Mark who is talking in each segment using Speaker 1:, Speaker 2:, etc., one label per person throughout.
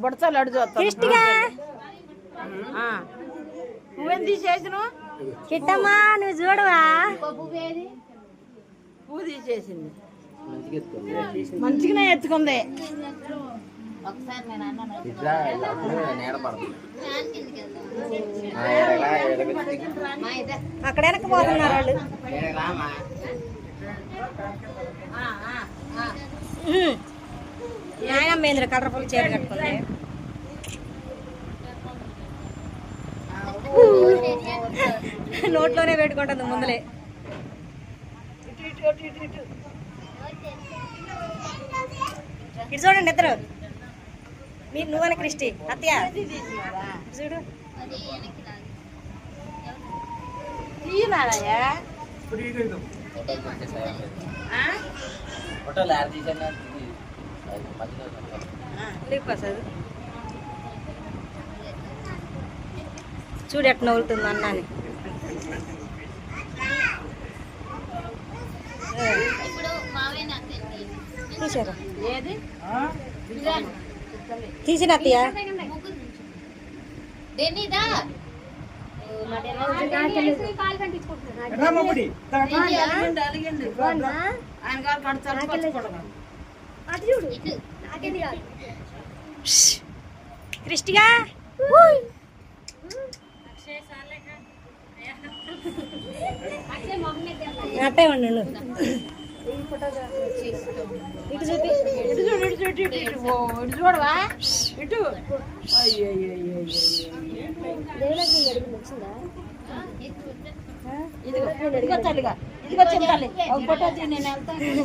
Speaker 1: బుడతలు అడు చూస్తాను కిష్టిగా నువ్వేం తీసేసినావు
Speaker 2: కిట్టమ్మా నువ్వు చూడవా?
Speaker 1: పువ్వు తీసేసింది మంచిగానే ఎత్తుకుంది.
Speaker 2: అక్కడ వెనక పోతున్నారు వాళ్ళు. ఏంద్ర కలర్ఫుల్ చీర కట్టుకుంది. నోట్లోనే పెట్టుకుంటుంది ముందులే. ఇటు చూడండి ఇద్దరు. మీరు నువ్వని క్రిస్టి అత్తయ్య.
Speaker 1: ఇటు
Speaker 2: చూడు.
Speaker 3: ఫోటోలు
Speaker 2: చూడు ఎట్ట నవ్వులుతుంది అన్నాని
Speaker 4: తీసారా
Speaker 1: ఏది
Speaker 2: తీసిన అత్తయ్య
Speaker 5: ఆయన
Speaker 2: క్రిస్టిగా అట్టే ఉండు. ఇటు చూపి.
Speaker 1: ఇటు చూడు ఇటు చూడు ఇటు ఇటు ఇటు చూడవా? ఇటు. ఇదిగో. ఇదిగో తల్లిగా. ఇదిగో చిన్న తల్లి. ఒక ఫోటో నేను వెళ్తాను.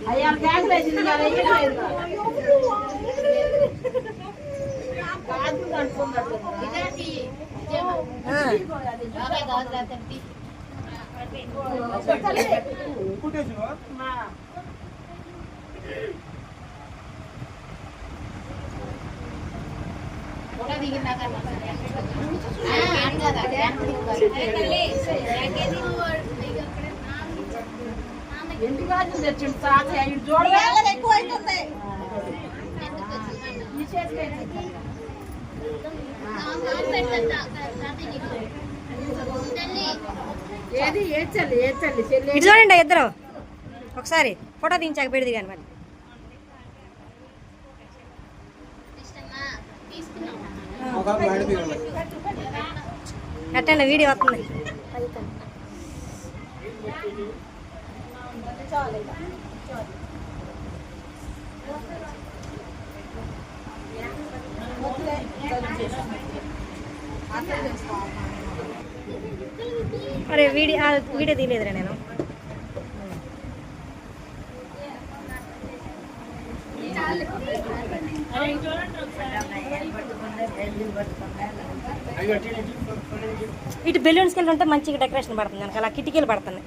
Speaker 1: अरे आप देख हाँ, ले ज़िंदगी जा रही? है बाद में कंट्रोल करते हैं इधर
Speaker 4: की जे
Speaker 1: हाँ बाबा दादा दादा
Speaker 4: ती
Speaker 6: कुठे शिव
Speaker 1: हाँ
Speaker 4: फ़ोटो दिगिना करना हाँ अंगा दादा अरे तले
Speaker 1: ಯಾಕೆ
Speaker 4: ನೀವು
Speaker 1: ఎంటి గాజులు తెచ్చిండు తాత ఇటు చూడవే
Speaker 4: ఎక్కువ అవుతుంది. ఏది?
Speaker 1: ఏడ్చల్లి ఏడ్చల్లి. చెల్లి ఇటు చూడండి
Speaker 2: ఇద్దరు. ఒకసారి ఫోటో తీయించాక పెడిది కానీ మరి. ఎట్టండి వీడియో వస్తుంది.
Speaker 5: అరే వీడియో
Speaker 2: వీడియో తీయలేదురా నేను. ఇటు బెలూన్స్ వెళ్ళి ఉంటే మంచిగా డెకరేషన్ పడుతుంది కనుక అలా కిటికీలు పడుతున్నాయి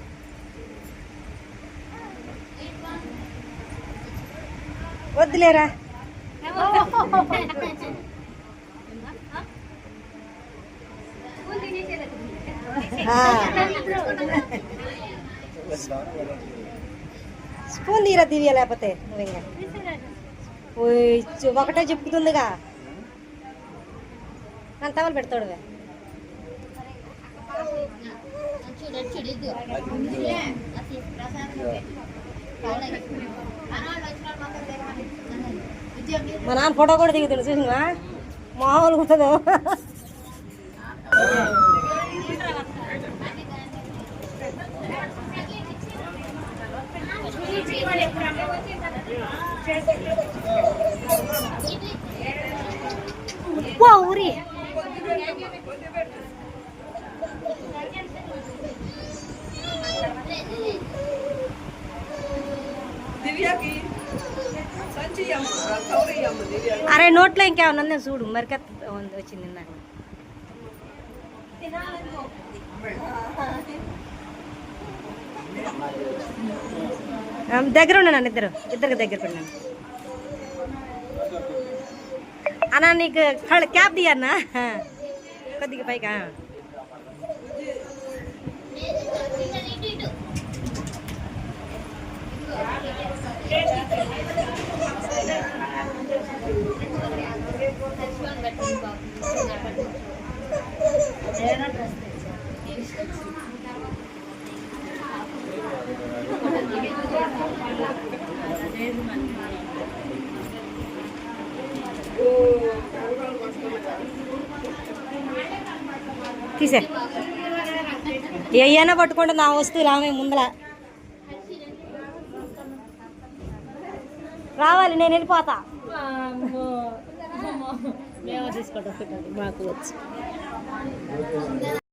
Speaker 2: వద్దులేరా?
Speaker 5: ఆ.
Speaker 2: స్పూన్ తీరా దివ్య లేకపోతే నువ్వు ఒకటే చెప్పుతుందిగా నన్ను తవలు పెడతాడు
Speaker 4: చూడు చూడు మా నాన్న
Speaker 2: ఫోటో కూడా దిగుతాడు చూసినా మామూలు ఉంటుందో? ఊరి. అరే నోట్లో ఇంకేమన్నా ఉందో చూడు మరికత్ ఉంది వచ్చింది ఇందాక ఆ, దగ్గర ఉన్నాను ఇద్దరు ఇద్దరికి దగ్గర ఉన్నాను అన్నా నీకు కళ్ళ క్యాప్ దియన్నా కొద్దిగా పైగా
Speaker 4: ఇటు ఇటు
Speaker 2: తీసే. ఏమైనా పట్టుకుంటే నా వస్తువులు ఆమె ముందల రావాలి నేను వెళ్ళిపోతా. మేము
Speaker 5: మాకు
Speaker 2: వచ్చి.